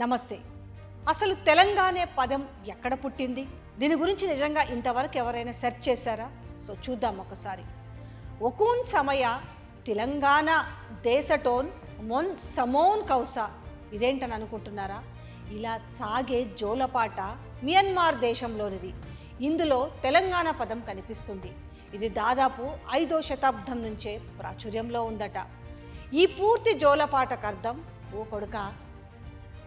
నమస్తే. అసలు తెలంగాణ పదం ఎక్కడ పుట్టింది? దీని గురించి నిజంగా ఇంతవరకు ఎవరైనా సెర్చ్ చేశారా? సో చూద్దాం ఒకసారి. ఒకూన్ సమయ తెలంగాణ దేశటోన్ మొన్ సమోన్ కౌసా. ఇదేంటని అనుకుంటున్నారా? ఇలా సాగే జోలపాట మియన్మార్ దేశంలోనిది. ఇందులో తెలంగాణ పదం కనిపిస్తుంది. ఇది దాదాపు ఐదో శతాబ్దం నుంచే ప్రాచుర్యంలో ఉందట. ఈ పూర్తి జోలపాటకు అర్థం ఓ కొడుక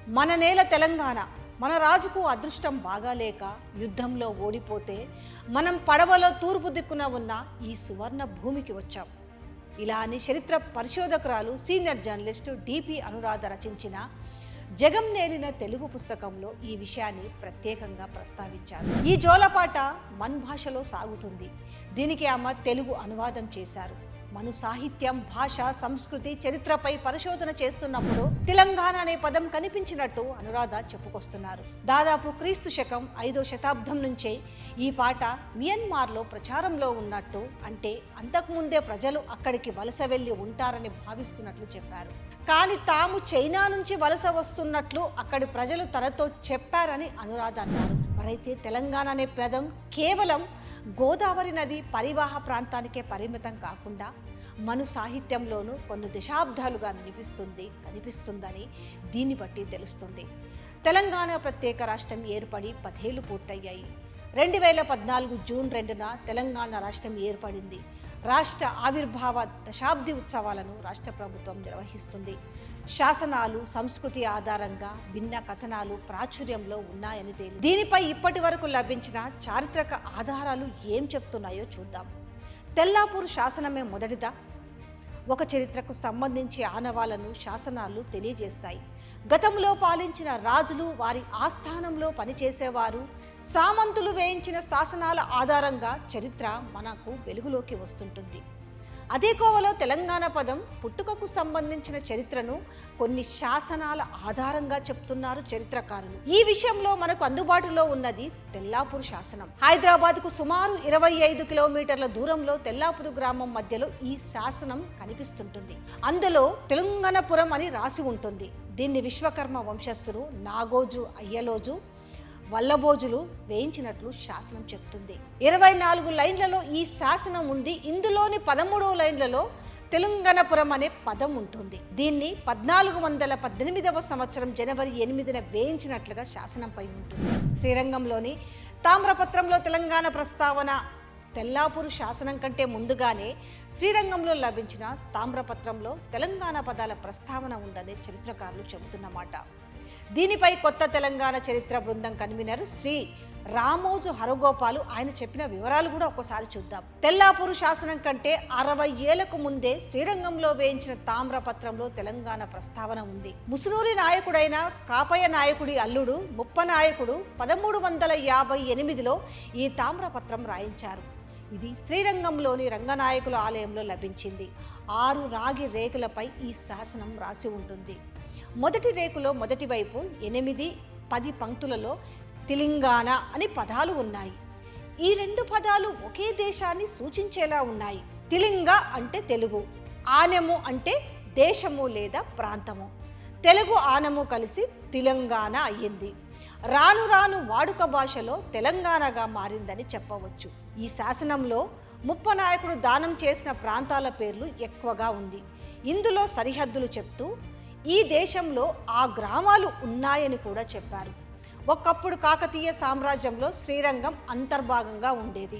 మన నేల తెలంగాణ మన రాజుకు అదృష్టం బాగాలేక యుద్ధంలో ఓడిపోతే మనం పడవలో తూర్పు దిక్కున ఉన్న ఈ సువర్ణ భూమికి వచ్చాం. ఇలా అని చరిత్ర పరిశోధకురాలు senior journalist D P Anuradha రచించిన జగం నేలిన తెలుగు పుస్తకంలో ఈ విషయాన్ని ప్రత్యేకంగా ప్రస్తావించారు. ఈ జోలపాట మన్ భాషలో సాగుతుంది. దీనికి ఆమె తెలుగు అనువాదం చేశారు. మన సాహిత్యం భాష సంస్కృతి చరిత్రపై పరిశోధన చేస్తున్నప్పుడు తెలంగాణ అనే పదం కనిపించినట్టు అనురాధ చెప్పుకొస్తున్నారు. దాదాపు క్రీస్తు శకం ఐదో శతాబ్దం నుంచే ఈ పాట మియన్మార్లో ప్రచారంలో ఉన్నట్టు అంటే అంతకుముందే ప్రజలు అక్కడికి వలస వెళ్ళి ఉంటారని భావిస్తున్నట్లు చెప్పారు. కానీ తాము చైనా నుంచి వలస వస్తున్నట్లు అక్కడి ప్రజలు తనతో చెప్పారని అనురాధ అన్నారు. మరైతే తెలంగాణ అనే పదం. కేవలం గోదావరి నది పరివాహ ప్రాంతానికే పరిమితం కాకుండా మను సాహిత్యంలోనూ కొన్ని దశాబ్దాలుగా నిలిపిస్తుంది కనిపిస్తుందని దీన్ని బట్టి తెలుస్తుంది. తెలంగాణ ప్రత్యేక రాష్ట్రం ఏర్పడి పదేళ్ళు పూర్తయ్యాయి. రెండు వేల పద్నాలుగు జూన్ రెండున తెలంగాణ రాష్ట్రం ఏర్పడింది. రాష్ట్ర ఆవిర్భావ దశాబ్ది ఉత్సవాలను రాష్ట్ర ప్రభుత్వం నిర్వహిస్తుంది. శాసనాలు సంస్కృతి ఆధారంగా భిన్న కథనాలు ప్రాచుర్యంలో ఉన్నాయని తేలి దీనిపై ఇప్పటి వరకు లభించిన చారిత్రక ఆధారాలు ఏం చెప్తున్నాయో చూద్దాం. తెల్లాపూర్ శాసనమే మొదటిదా? ఒక చరిత్రకు సంబంధించి ఆనవాలను శాసనాలు తెలియజేస్తాయి. గతంలో పాలించిన రాజులు వారి ఆస్థానంలో పనిచేసేవారు. సామంతులు వేయించిన శాసనాల ఆధారంగా చరిత్ర మనకు వెలుగులోకి వస్తుంటుంది. అదే కోవలో తెలంగాణ పదం పుట్టుకకు సంబంధించిన చరిత్రను కొన్ని శాసనాల ఆధారంగా చెప్తున్నారు చరిత్రకారులు. ఈ విషయంలో మనకు అందుబాటులో ఉన్నది తెల్లాపూర్ శాసనం. హైదరాబాద్కు సుమారు ఇరవై ఐదు కిలోమీటర్ల దూరంలో తెల్లాపూర్ గ్రామం మధ్యలో ఈ శాసనం కనిపిస్తుంటుంది. అందులో తెలంగాణపురం అని రాసి ఉంటుంది. దీన్ని విశ్వకర్మ వంశస్థులు నాగోజు అయ్యలోజు వల్లభోజులు వేయించినట్లు శాసనం చెప్తుంది. ఇరవై నాలుగు లైన్లలో ఈ శాసనం ఉంది. ఇందులోని పదమూడవ లైన్లలో తెలంగాణపురం అనే పదం ఉంటుంది. దీన్ని పద్నాలుగు వందల పద్దెనిమిదవ సంవత్సరం జనవరి ఎనిమిదిన వేయించినట్లుగా శాసనంపై ఉంటుంది. శ్రీరంగంలోని తామ్రపత్రంలో తెలంగాణ ప్రస్తావన తెల్లాపూరు శాసనం కంటే ముందుగానే శ్రీరంగంలో లభించిన తామ్రపత్రంలో తెలంగాణ పదాల ప్రస్తావన ఉందని చరిత్రకారులు చెబుతున్నమాట. దీనిపై కొత్త తెలంగాణ చరిత్ర బృందం కన్వీనర్ శ్రీ రామోజు హరగోపాలు. ఆయన చెప్పిన వివరాలు కూడా ఒకసారి చూద్దాం. తెల్లాపూరు శాసనం కంటే అరవై ఏళ్ళకు ముందే శ్రీరంగంలో వేయించిన తామ్రపత్రంలో తెలంగాణ ప్రస్తావన ఉంది. ముసునూరి నాయకుడైన కాపయ్య నాయకుడి అల్లుడు ముప్ప నాయకుడు పదమూడు వందల యాభై ఎనిమిదిలో ఈ తామ్రపత్రం రాయించారు. ఇది శ్రీరంగంలోని రంగనాయకుల ఆలయంలో లభించింది. ఆరు రాగి రేకులపై ఈ శాసనం రాసి ఉంటుంది. మొదటి రేకులో మొదటి వైపు ఎనిమిది పది పంక్తులలో తెలంగాణ అని పదాలు ఉన్నాయి. ఈ రెండు పదాలు ఒకే దేశాన్ని సూచించేలా ఉన్నాయి. తిలింగ అంటే తెలుగు ఆనెము అంటే దేశము లేదా ప్రాంతము. తెలుగు ఆనము కలిసి తెలంగాణ అయ్యింది. రాను రాను వాడుక భాషలో తెలంగాణగా మారిందని చెప్పవచ్చు. ఈ శాసనంలో ముప్పనాయకుడు దానం చేసిన ప్రాంతాల పేర్లు ఎక్కువగా ఉంది. ఇందులో సరిహద్దులు చెప్తూ ఈ దేశంలో ఆ గ్రామాలు ఉన్నాయని కూడా చెప్పారు. ఒకప్పుడు కాకతీయ సామ్రాజ్యంలో శ్రీరంగం అంతర్భాగంగా ఉండేది.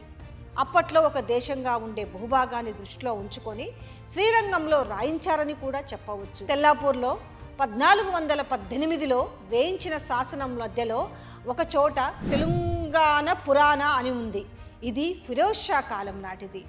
అప్పట్లో ఒక దేశంగా ఉండే భూభాగాన్ని దృష్టిలో ఉంచుకొని శ్రీరంగంలో రాయించారని కూడా చెప్పవచ్చు. తెల్లాపూర్లో పద్నాలుగు వందల పద్దెనిమిదిలో వేయించిన శాసనం మధ్యలో ఒక చోట తెలంగాణ పురాణ అని ఉంది. ఇది ఫిరోజ్ షా కాలం నాటిది.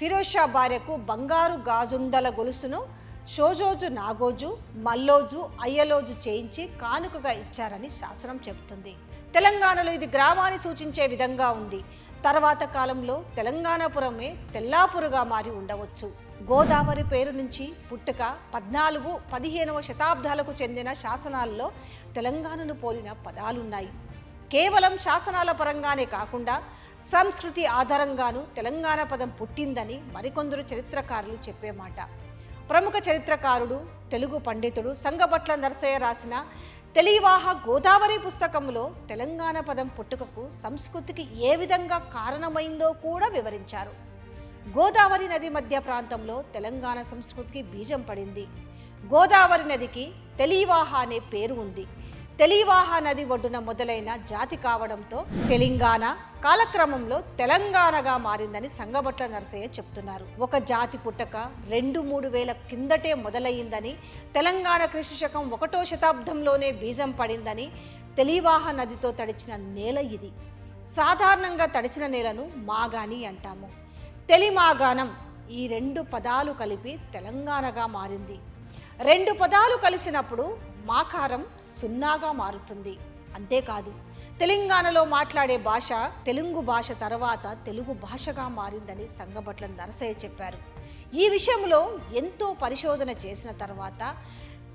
ఫిరోజ్ షా భార్యకు బంగారు గాజుండల గొలుసును షోజోజు నాగోజు మల్లోజు అయ్యలోజు చేయించి కానుకగా ఇచ్చారని శాసనం చెబుతుంది. తెలంగాణలో ఇది గ్రామాన్ని సూచించే విధంగా ఉంది. తర్వాత కాలంలో తెలంగాణపురమే తెల్లాపురుగా మారి ఉండవచ్చు. గోదావరి పేరు నుంచి పుట్టుక పద్నాలుగు పదిహేనవ శతాబ్దాలకు చెందిన శాసనాల్లో తెలంగాణను పోలిన పదాలున్నాయి. కేవలం శాసనాల పరంగానే కాకుండా సంస్కృతి ఆధారంగాను తెలంగాణ పదం పుట్టిందని మరికొందరు చరిత్రకారులు చెప్పే మాట ప్రముఖ చరిత్రకారుడు తెలుగు పండితుడు సంగబట్ల నరసయ్య రాసిన తెలివాహ గోదావరి పుస్తకంలో తెలంగాణ పదం పుట్టుకకు సంస్కృతికి ఏ విధంగా కారణమైందో కూడా వివరించారు. గోదావరి నది మధ్య ప్రాంతంలో తెలంగాణ సంస్కృతికి బీజం పడింది. గోదావరి నదికి తెలివాహ అనే పేరు ఉంది. తెలివాహ నది ఒడ్డున మొదలైన జాతి కావడంతో తెలంగాణ కాలక్రమంలో తెలంగాణగా మారిందని సంగబట్ల నరసయ్య చెప్తున్నారు. ఒక జాతి పుట్టక రెండు మూడు వేల కిందటే మొదలయ్యిందని తెలంగాణ క్రీస్తు శకం ఒకటో శతాబ్దంలోనే బీజం పడిందని తెలివాహ నదితో తడిచిన నేల ఇది. సాధారణంగా తడిచిన నేలను మాగాని అంటాము. తెలిమాగానం ఈ రెండు పదాలు కలిపి తెలంగాణగా మారింది. రెండు పదాలు కలిసినప్పుడు మాకారం సున్నాగా మారుతుంది. అంతేకాదు తెలంగాణలో మాట్లాడే భాష తెలుగు భాష తర్వాత తెలుగు భాషగా మారిందని సంగబట్ల నరసయ్య చెప్పారు. ఈ విషయంలో ఎంతో పరిశోధన చేసిన తర్వాత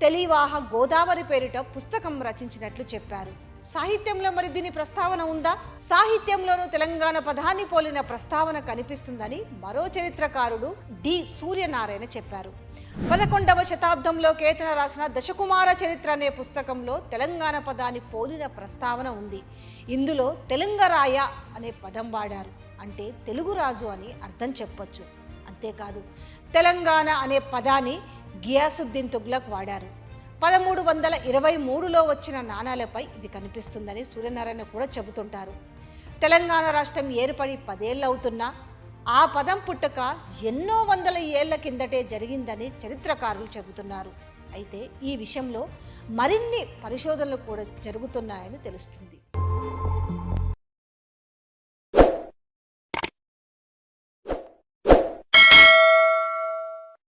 తెలివాహ గోదావరి పేరిట పుస్తకం రచించినట్లు చెప్పారు. సాహిత్యంలో మరి దీని ప్రస్తావన ఉందా? సాహిత్యంలోనూ తెలంగాణ పదాన్ని పోలిన ప్రస్తావన కనిపిస్తుందని మరో చరిత్రకారుడు డి. సూర్యనారాయణ చెప్పారు. పదకొండవ శతాబ్దంలో కేతన రాసిన దశకుమార చరిత్ర అనే పుస్తకంలో తెలంగాణ పదాన్ని పోలిన ప్రస్తావన ఉంది. ఇందులో తెలంగరాయ అనే పదం వాడారు. అంటే తెలుగు రాజు అని అర్థం చెప్పొచ్చు. అంతేకాదు తెలంగాణ అనే పదాన్ని గియాసుద్దీన్ తుగ్లక్ వాడారు. పదమూడు వందల ఇరవై మూడులో వచ్చిన నాణాలపై ఇది కనిపిస్తుందని సూర్యనారాయణ కూడా చెబుతుంటారు. తెలంగాణ రాష్ట్రం ఏర్పడి పదేళ్ళు అవుతున్నా ఆ పదం పుట్టక ఎన్నో వందల ఏళ్ళ కిందటే జరిగిందని చరిత్రకారులు చెబుతున్నారు. అయితే ఈ విషయంలో మరిన్ని పరిశోధనలు కూడా జరుగుతున్నాయని తెలుస్తుంది.